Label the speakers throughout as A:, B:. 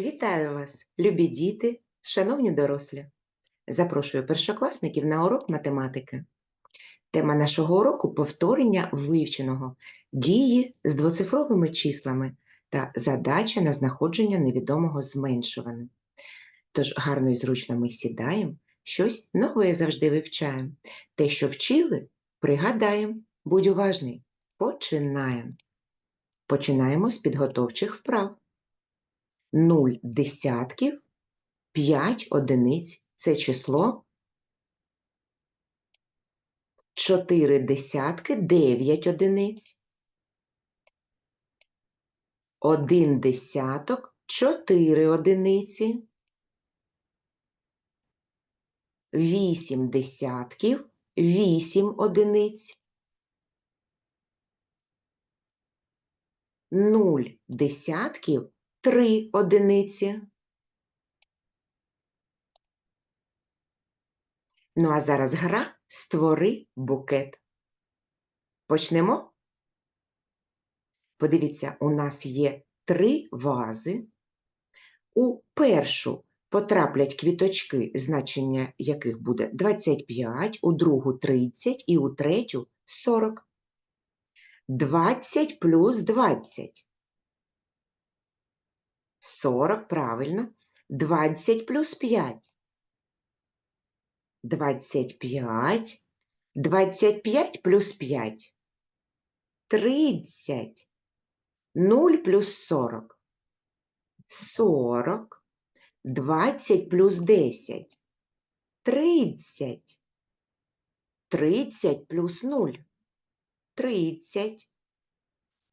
A: Вітаю вас, любі діти, шановні дорослі. Запрошую першокласників на урок математики. Тема нашого уроку повторення вивченого, дії з двоцифровими числами та задача на знаходження невідомого зменшуваним. Тож гарно і зручно ми сідаємо, щось нове завжди вивчаємо. Те, що вчили, пригадаємо. Будь уважний. Починаємо. Починаємо з підготовчих вправ. 0 десятків, 5 одиниць це число. 4 десятки, 9 одиниць. 1 десяток, 4 одиниці. 8 десятків, 8 одиниць. 0 десятків, 3 одиниці. Ну а зараз гра Створи букет. Почнемо? Подивіться, у нас є три вази. У першу потраплять квіточки, значення яких буде 25, у другу 30 і у третю 40. 20 плюс 20. 40, правильно. 20 плюс 5. 25. 25 плюс 5. 30. 0 плюс 40. 40. 20 плюс 10. 30. 30 плюс 0. 30.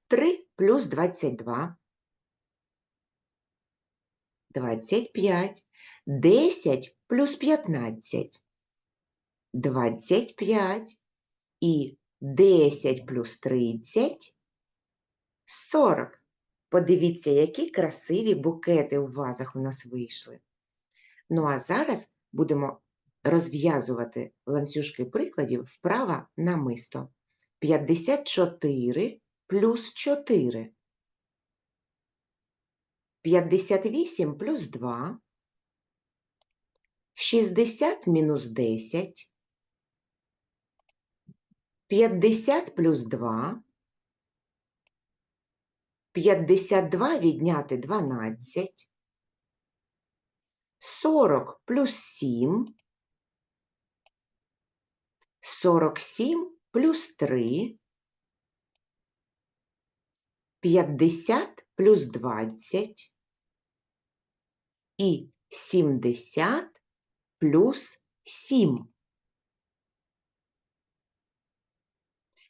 A: 3 плюс 22. 25. 10 плюс 15. 25. І 10 плюс 30. 40. Подивіться, які красиві букети у вазах у нас вийшли. Ну а зараз будемо розв'язувати ланцюжки прикладів вправа на мисто. 54 плюс 4. 58 плюс 2. 60 мінус 10. 50 плюс 2. 52 відняти 12. 40 плюс 7. 47 плюс 3. 50 плюс 20. І 70 плюс 7.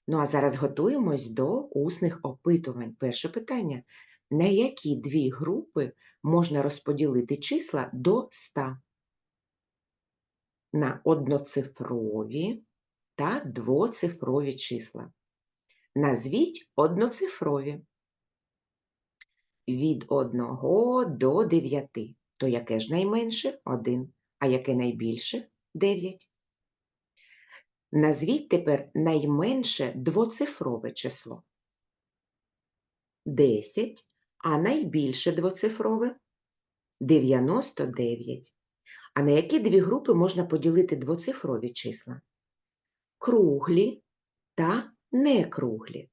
A: Ну, а зараз готуємось до усних опитувань. Перше питання. На які дві групи можна розподілити числа до 100? На одноцифрові та двоцифрові числа. Назвіть одноцифрові. Від 1 до 9. То яке ж найменше? 1. А яке найбільше? 9. Назвіть тепер найменше двоцифрове число. 10, а найбільше двоцифрове 99. А на які дві групи можна поділити двоцифрові числа? Круглі та некруглі.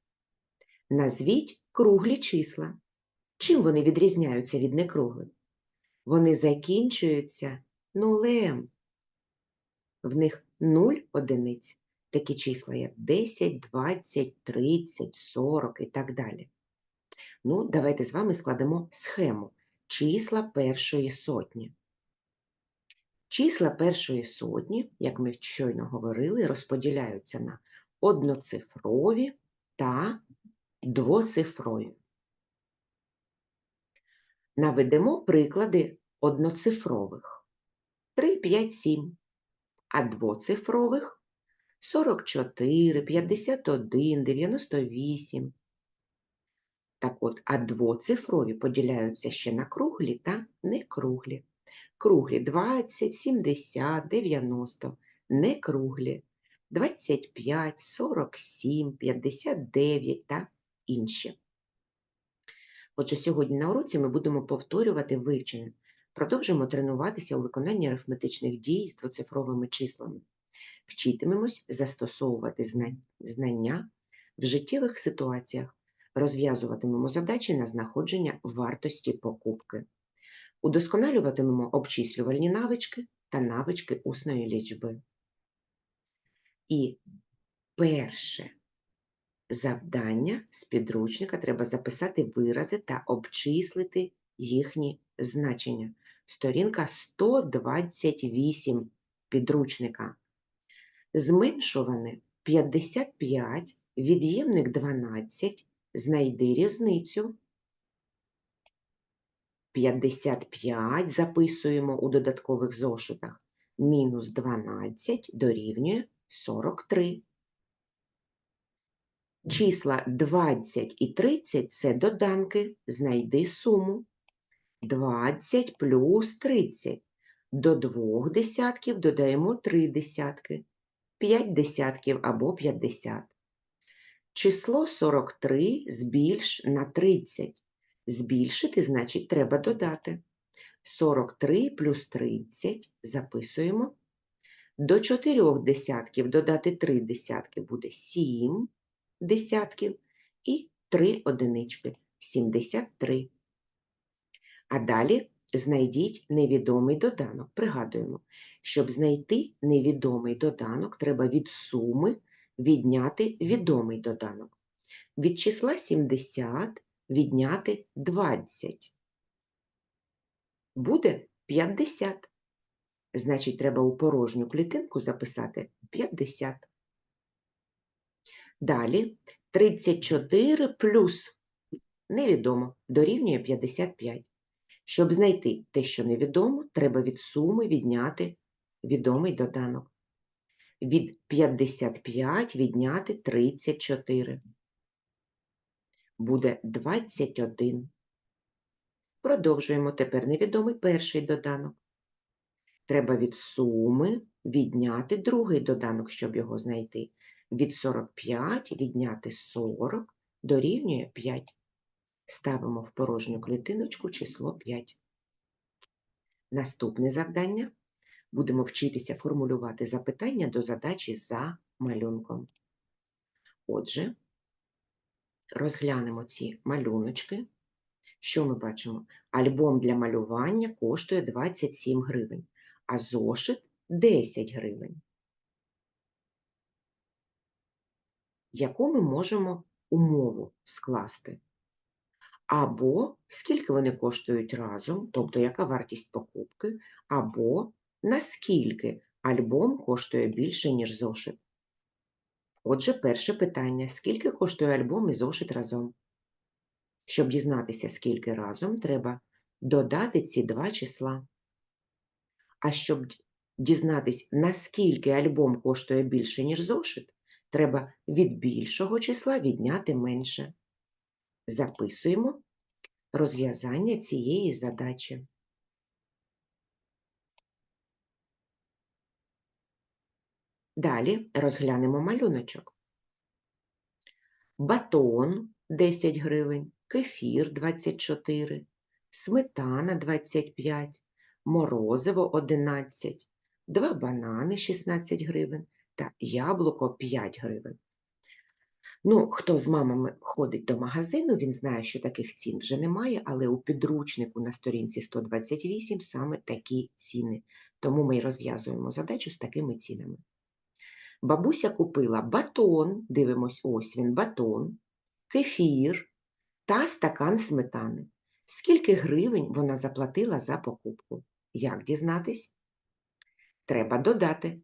A: Назвіть круглі числа. Чим вони відрізняються від некруглих? Вони закінчуються нулем. В них 0 одиниць, такі числа, як 10, 20, 30, 40 і так далі. Ну, давайте з вами складемо схему числа першої сотні. Числа першої сотні, як ми щойно говорили, розподіляються на одноцифрові та двоцифрові. Наведемо приклади одноцифрових. 3, 5, 7 а двоцифрових 44, 51, 98. Так от, а двоцифрові поділяються ще на круглі та некруглі. Круглі 20, 70, 90, некруглі 25, 47, 59 та інші. Отже, сьогодні на уроці ми будемо повторювати вивчене. Продовжимо тренуватися у виконанні арифметичних дій з двоцифровими числами. Вчитимемось застосовувати знання в життєвих ситуаціях, розв'язуватимемо задачі на знаходження вартості покупки. Удосконалюватимемо обчислювальні навички та навички усної лічби. І перше завдання з підручника треба записати вирази та обчислити їхні значення. Сторінка 128 підручника. Зменшуване 55, від'ємник 12, знайди різницю. 55 записуємо у додаткових зошитах. Мінус 12 дорівнює 43. Числа 20 і 30 – це доданки. Знайди суму. 20 плюс 30. До двох десятків додаємо 3 десятки. 5 десятків або 50. Число 43 збільш на 30. Збільшити, значить, треба додати. 43 плюс 30 записуємо. До 4 десятків додати 3 десятки буде 7 десятків і 3 одинички 73. А далі знайдіть невідомий доданок. Пригадуємо, щоб знайти невідомий доданок, треба від суми відняти відомий доданок. Від числа 70 відняти 20. Буде 50. Значить, треба у порожню клітинку записати 50. Далі 34 плюс невідомо дорівнює 55. Щоб знайти те, що невідомо, треба від суми відняти відомий доданок. Від 55 відняти 34. Буде 21. Продовжуємо тепер невідомий перший доданок. Треба від суми відняти другий доданок, щоб його знайти. Від 45 відняти 40 дорівнює 5. Ставимо в порожню клітиночку число 5. Наступне завдання. Будемо вчитися формулювати запитання до задачі за малюнком. Отже, розглянемо ці малюночки. Що ми бачимо? Альбом для малювання коштує 27 гривень, а зошит 10 гривень. Яку ми можемо умову скласти? Або скільки вони коштують разом, тобто яка вартість покупки, або наскільки альбом коштує більше, ніж зошит. Отже, перше питання: скільки коштує альбом і зошит разом? Щоб дізнатися, скільки разом, треба додати ці два числа. А щоб дізнатись, наскільки альбом коштує більше, ніж зошит, треба від більшого числа відняти менше. Записуємо розв'язання цієї задачі. Далі розглянемо малюночок. Батон 10 гривень, кефір 24, сметана 25, морозиво 11, два банани 16 гривень та яблуко 5 гривень. Ну, хто з мамами ходить до магазину, він знає, що таких цін вже немає, але у підручнику на сторінці 128 саме такі ціни. Тому ми й розв'язуємо задачу з такими цінами. Бабуся купила батон, дивимось, ось він, батон, кефір та стакан сметани. Скільки гривень вона заплатила за покупку? Як дізнатись? Треба додати.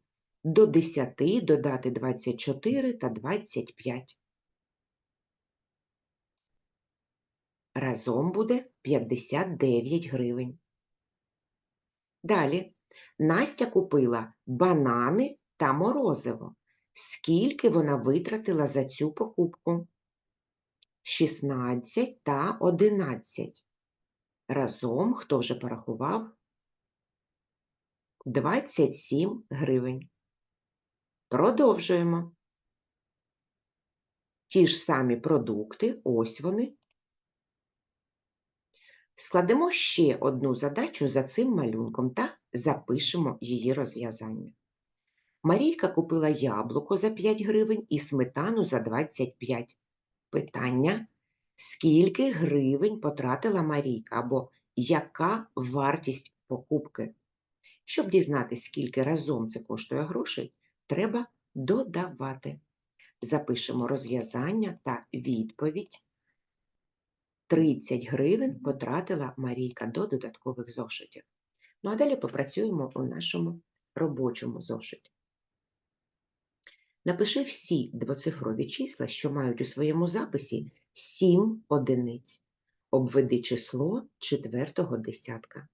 A: До 10 додати 24 та 25. Разом буде 59 гривень. Далі Настя купила банани та морозиво. Скільки вона витратила за цю покупку? 16 та 11. Разом, хто вже порахував? 27 гривень. Продовжуємо. Ті ж самі продукти, ось вони. Складемо ще одну задачу за цим малюнком та запишемо її розв'язання. Марійка купила яблуко за 5 гривень і сметану за 25. Питання: скільки гривень потратила Марійка або яка вартість покупки? Щоб дізнатися, скільки разом це коштує грошей, треба додавати. Запишемо розв'язання та відповідь. 30 гривень потратила Марійка до додаткових зошитів. Ну а далі попрацюємо у нашому робочому зошиті. Напиши всі двоцифрові числа, що мають у своєму записі 7 одиниць. Обведи число четвертого десятка.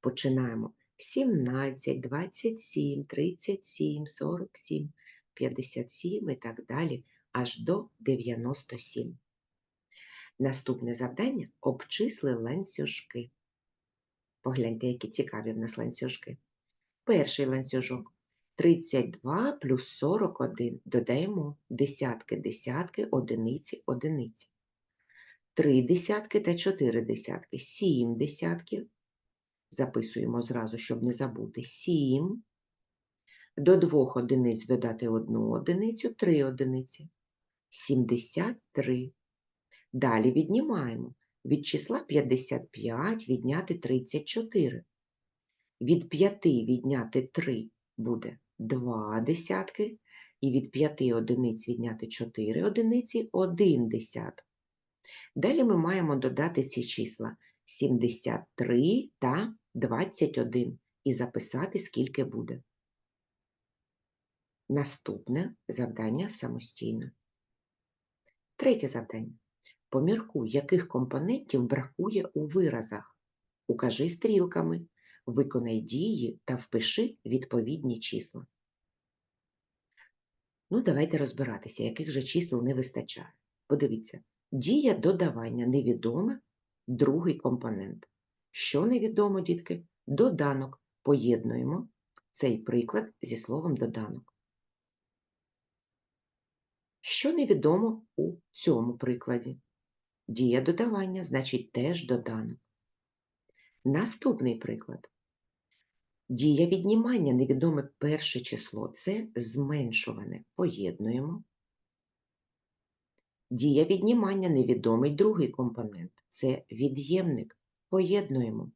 A: Починаємо. 17, 27, 37, 47, 57 і так далі, аж до 97. Наступне завдання – обчисли ланцюжки. Погляньте, які цікаві в нас ланцюжки. Перший ланцюжок. 32 плюс 41. Додаємо десятки, десятки, одиниці, одиниці. Три десятки та чотири десятки. Сім десятків. Записуємо зразу, щоб не забути. Сім. До двох одиниць додати одну одиницю, три одиниці. 73. Далі віднімаємо. Від числа 55 відняти 34. Від 5 відняти 3 буде 2 десятки. І від 5 одиниць відняти 4 одиниці 1 десяток. Далі ми маємо додати ці числа 73 та 21 і записати, скільки буде. Наступне завдання самостійно. Третє завдання. Поміркуй, яких компонентів бракує у виразах. Укажи стрілками, виконай дії та впиши відповідні числа. Ну, давайте розбиратися, яких же чисел не вистачає. Подивіться, дія додавання невідоме, другий компонент. Що невідомо, дітки? Доданок. Поєднуємо цей приклад зі словом доданок. Що невідомо у цьому прикладі? Дія додавання, значить теж доданок. Наступний приклад. Дія віднімання невідоме перше число це зменшуване. Поєднуємо. Дія віднімання невідомий другий компонент це від'ємник. Поєднуємо.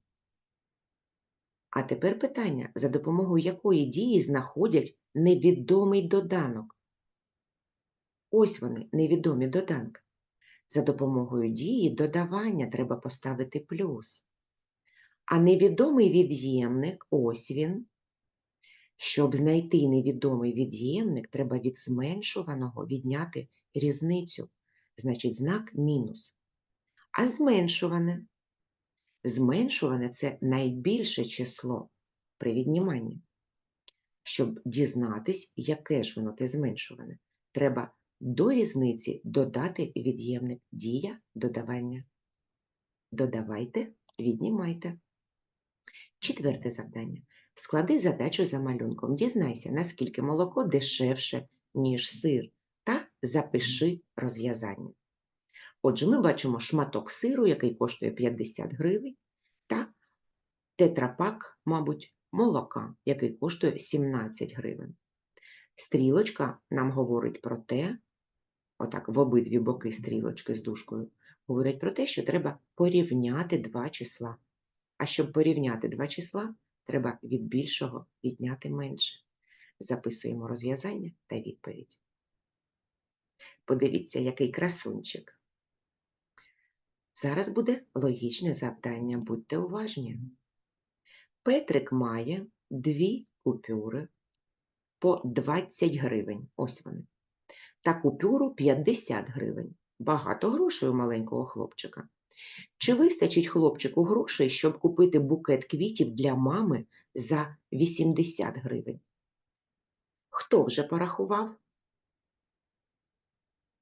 A: А тепер питання, за допомогою якої дії знаходять невідомий доданок. Ось вони, невідомі доданки. За допомогою дії додавання треба поставити плюс. А невідомий від'ємник, ось він. Щоб знайти невідомий від'ємник, треба від зменшуваного відняти різницю, значить знак мінус. А зменшуване? Зменшуване це найбільше число при відніманні. Щоб дізнатись, яке ж воно те зменшуване, треба до різниці додати від'ємник дія додавання. Додавайте, віднімайте. Четверте завдання. Склади задачу за малюнком. Дізнайся, наскільки молоко дешевше, ніж сир, та запиши розв'язання. Отже, ми бачимо шматок сиру, який коштує 50 гривень, та тетрапак, мабуть, молока, який коштує 17 гривень. Стрілочка нам говорить про те, отак в обидві боки стрілочки з дужкою, говорять про те, що треба порівняти два числа. А щоб порівняти два числа, треба від більшого відняти менше. Записуємо розв'язання та відповідь. Подивіться, який красунчик. Зараз буде логічне завдання, будьте уважні. Петрик має дві купюри по 20 гривень. Ось вони. Та купюру 50 гривень. Багато грошей у маленького хлопчика. Чи вистачить хлопчику грошей, щоб купити букет квітів для мами за 80 гривень? Хто вже порахував?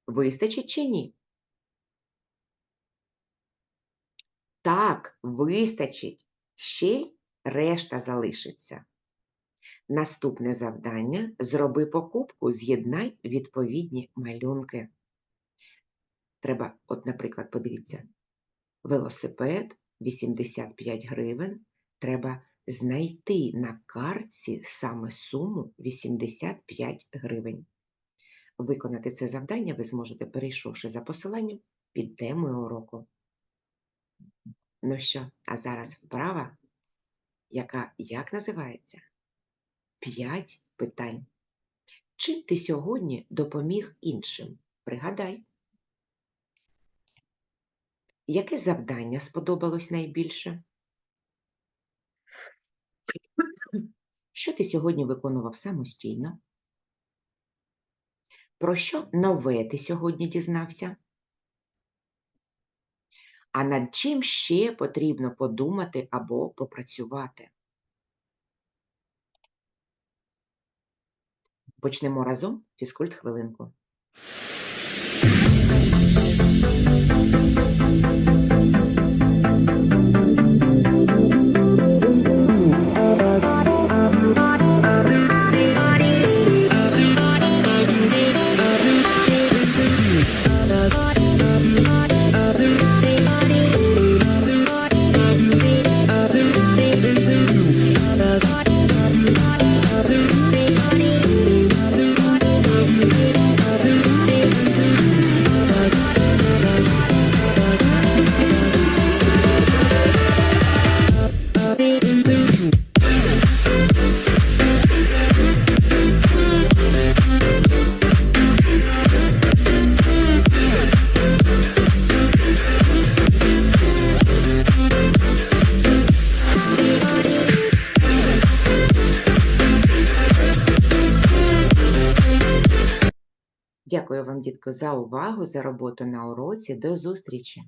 A: Вистачить чи ні? Так, вистачить. Ще й решта залишиться. Наступне завдання зроби покупку, з'єднай відповідні малюнки. Треба, от, наприклад, подивіться, велосипед, 85 гривень, треба знайти на картці саме суму 85 гривень. Виконати це завдання ви зможете, перейшовши за посиланням під темою уроку. Ну що, а зараз вправа, яка як називається? П'ять питань. Чим ти сьогодні допоміг іншим? Пригадай. Яке завдання сподобалось найбільше? Що ти сьогодні виконував самостійно? Про що нове ти сьогодні дізнався? А над чим ще потрібно подумати або попрацювати? Почнемо разом фізкульт хвилинку. Дітко, за увагу, за роботу на уроці. До зустрічі!